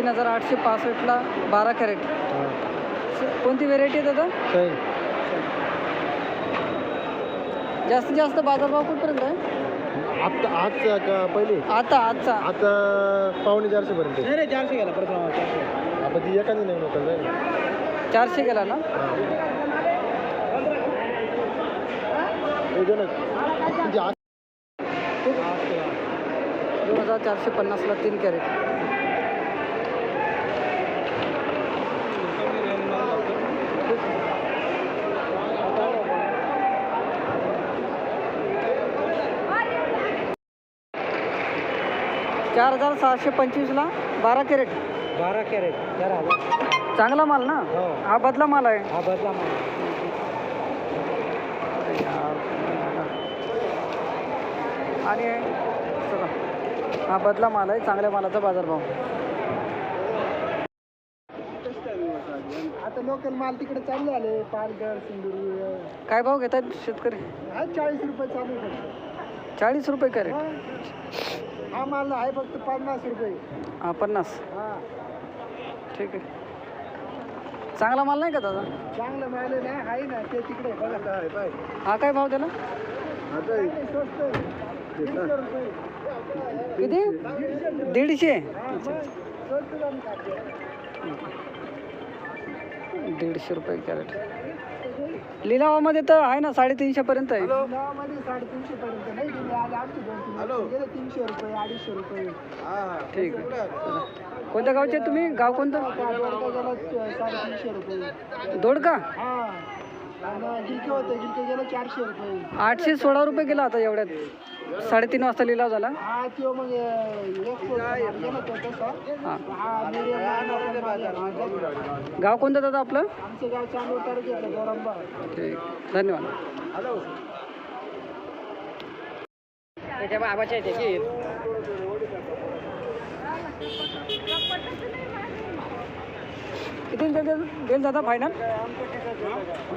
तीन हजार आठशे पासष्टला बारा कॅरेट. कोणती व्हेरायटी आहे दादा? जास्तीत जास्त बाजारभाव कुठपर्यंत आहे? आता आज का पहिले? आता आजचा. आता पावणे चारशे पर्यंत. नाही रे चारशे गेला परत आपण ती एखादी नाही लोकल जाईल चारशे गेला ना? दोन हजार चारशे पन्नासला तीन कॅरेट. चार हजार सहाशे पंचवीसला बारा कॅरेट. बारा कॅरेट. चार हजार चांगला माल ना? हो. हा बदला माल आहे. हा बदला मामा आणि चला. हा बदला माल आहे. चांगल्या मालाचा बाजारभाव. आता लोकल माल तिकडे चालू झाले. पालघर सिंधुदुर्ग. काय भाव घेतात शेतकरी? हा चाळीस रुपये चालू आहे चाळीस रुपये कॅरेट. हा. माल आहे फक्त पन्नास रुपये. हा पन्नास. हा. ठीक आहे. चांगला माल नाही का दादा? चांगलं माल आहे ना आहे ना ते तिकडे बघा काय पाय. हा काय भाव त्याला? आता स्वस्त आहे. दीडशे रुपये. किती? दीडशे. हा, मग स्वस्त जाऊन टाकते. दीडशे रुपये कॅरेट. लिलावामध्ये तर आहे ना साडेतीनशे पर्यंत आहे. गावामध्ये साडेतीनशे पर्यंत नाही आज गेले तीनशे रुपये अडीचशे रुपये ठीक आहे. कोणत्या गावचे तुम्ही? गाव कोणतं? साडेतीनशे रुपये दोडका? हा गिलके होते गिलके गेले चारशे रुपये आठशे सोळा रुपये गेला आता एवढ्यात. साडेतीन वाजता लिलाव झाला. हा. तो मग. गाव कोणतं दादा आपलं? आमचं गाव गोरंबा ठीक. धन्यवाद. त्याच्या बाबाच्या येते की. किती देते देईल दादा फायनल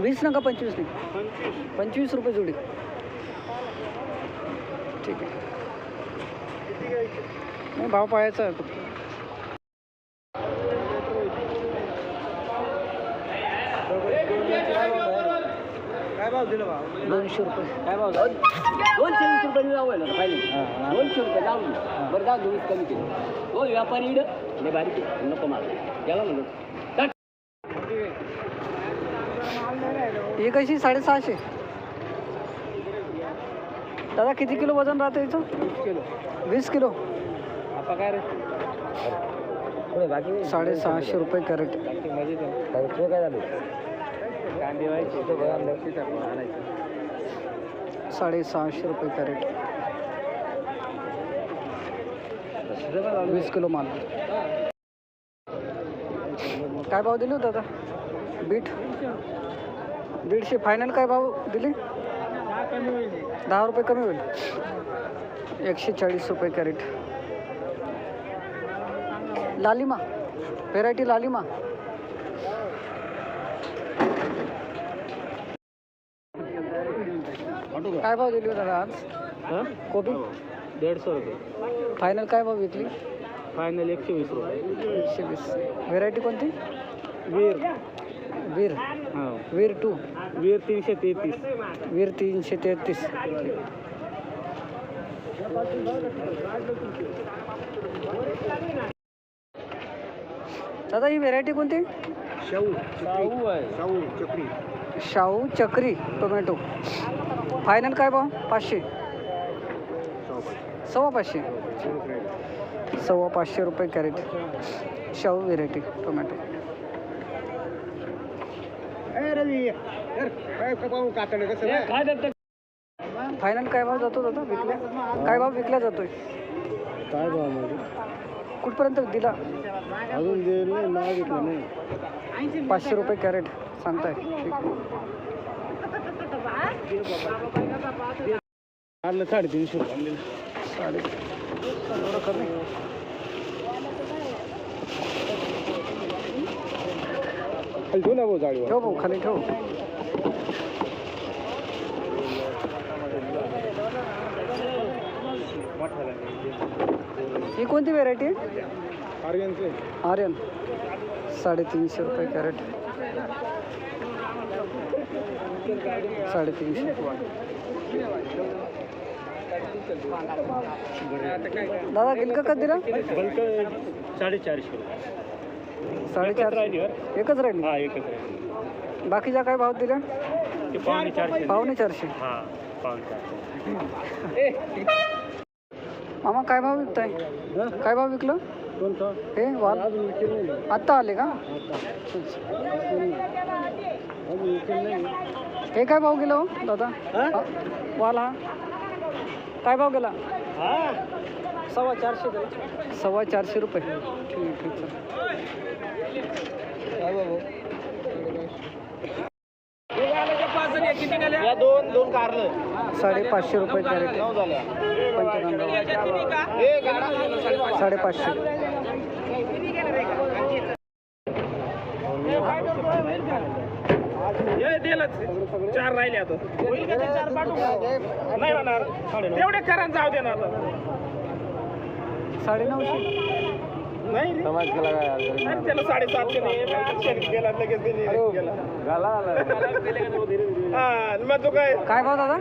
वीस नका पंचवीस नाही. पंचवीस रुपये जोडी. ठीक आहे. नाही भाव पाहायचा काय भाव दिलं भाव? दोनशे रुपये. काय भाव झाला? दोनशे वीस रुपये लावायला आता पाहिजे दोनशे रुपये लावून बरं जाऊ वीस कमी केले. तो व्यापारी इड. लय बारीक. नको मला त्याला म्हणलो टाक. ही कशी साडेसहाशे. दादा किती किलो वजन राहतं याचं? किलो. वीस किलो. आता काय रे? पुढे बाकी साडेसहाशे रुपये कॅरेट. काय झालं? कांदे व्हायचे तो बघा सीताफळ आणायचे साडेसहाशे रुपये कॅरेट. वीस किलो माल. काय भाव दिले होते दादा? बीट? दीडशे फायनल काय भाव दिले? दहा रुपये कमी होईल. एकशे चाळीस रुपये कॅरेट. लालिमा व्हेरायटी लालिमा. काय भाव दिली हो दादा आज? हां? कोबी? दीडशे रुपये. फायनल काय भाव विकली? फायनल एकशे वीस रुपये. एकशे वीस. व्हेरायटी कोणती? वीर. वीर. हां. वीर टू. वीर तीनशे तेहतीस. वीर तीनशे तेहतीस. दादा ही व्हेरायटी कोणती? शाहू शाहू आहे. शाहू चक्री. शाहू चक्री टोमॅटो. फायनल काय भाव पाचशे. सव्वा पाचशे. सव्वा पाचशे. रुपये crate. Shahu variety tomato? Final काय भाव जातो दादा? विकल्या? काय भाव विकला जातोय? काय भावमध्ये कुठपर्यंत दिला? अजून दिलं नाही मागितलं नाही. पाचशे रुपये कॅरेट सांगताय. ठीक. काढलं साडेतीनशे रुपये साडे कमी ठेवू ना भाऊ जाळीवर ठेव भाऊ खाली ठेव ही कोणती व्हेरायटी आर्यनचे. आर्यन. साडेतीनशे रुपये कॅरेट. साडेतीनशे दादा किती का दिला? बल्क साडेचारशे. साडेचार एकच राहिली हा एकच राहिली. बाकीच्या काय भाव दिल्या? ते पावणे चारशे. पावणे चारशे. हा पावणे चारशे. मामा काय भाव विकताय? काय भाव विकलं? हे वाल? आत्ता आले का? हे काय भाव गेला हो दादा? हा? वाल? हा काय भाव गेला? हा? सव्वा चारशे सव्वा चारशे रुपये. ठीक चल. या दोन दोन कारलं. साडेपाचशे रुपये कॅरेट. झाल्या. साडेपाचशे चार राहिले आता. नाही होणार. तेवढे करा जाऊ दे ना आता. साडेनऊशे. नाही समाज केला काय? त्याला साडेसातशे नाही. गेला लगेच गेला. हा मग तो काय? काय भाव दादा?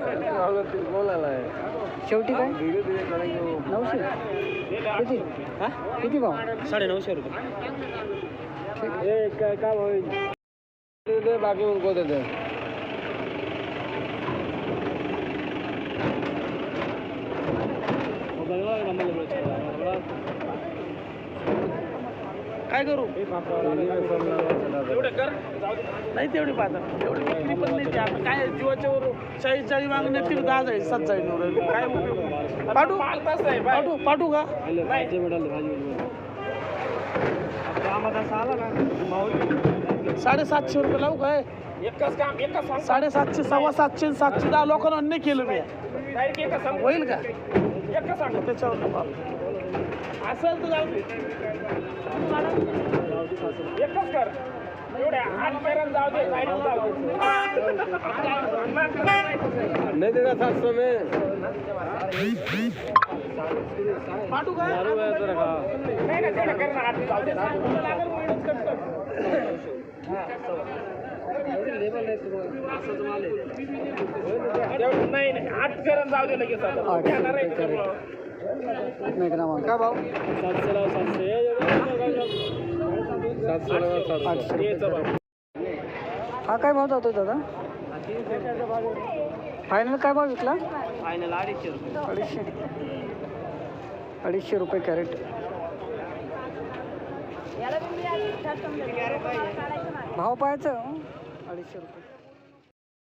शेवटी काय? नऊशे. किती? किती भाव? साडे नऊशे रुपये बाकी उनको देते काय करू? एवढे कर नाही तेवढी पाहता एवढी विक्री पण नाही आता काय जीवाच्या वर चाळीस चाळीस मागणे ती दहा जाईल सात जाईल. काय उपयोग? पाठवू? पाठवू? पाठवू का? साडेसातशे रुपये लावू काय? एकच काम एकच सांग साडेसातशे सव्वा सातशे सातशे दहा लोकांना नाही केलं मी डायरेक्ट एकच सांग होईल का? एकच सांग त्याच्यावर. असेल तर जाऊ दे. एकच कर. एवढे आठ पेरण जाऊ दे जायला जाऊ दे. नाही देगा सातशे में. पाठवू का नाही ना तेवढं कर ना आठ जाऊ दे. नाही नाही आठ पेरण जाऊ दे लगेच सातशे सातशे आठशे हा काय भाव जातो दादा? फायनल काय भाव विकला? फायनल अडीचशे रुपये अडीचशे. अडीचशे रुपये कॅरेट. भाव पाहायचं अडीचशे रुपये.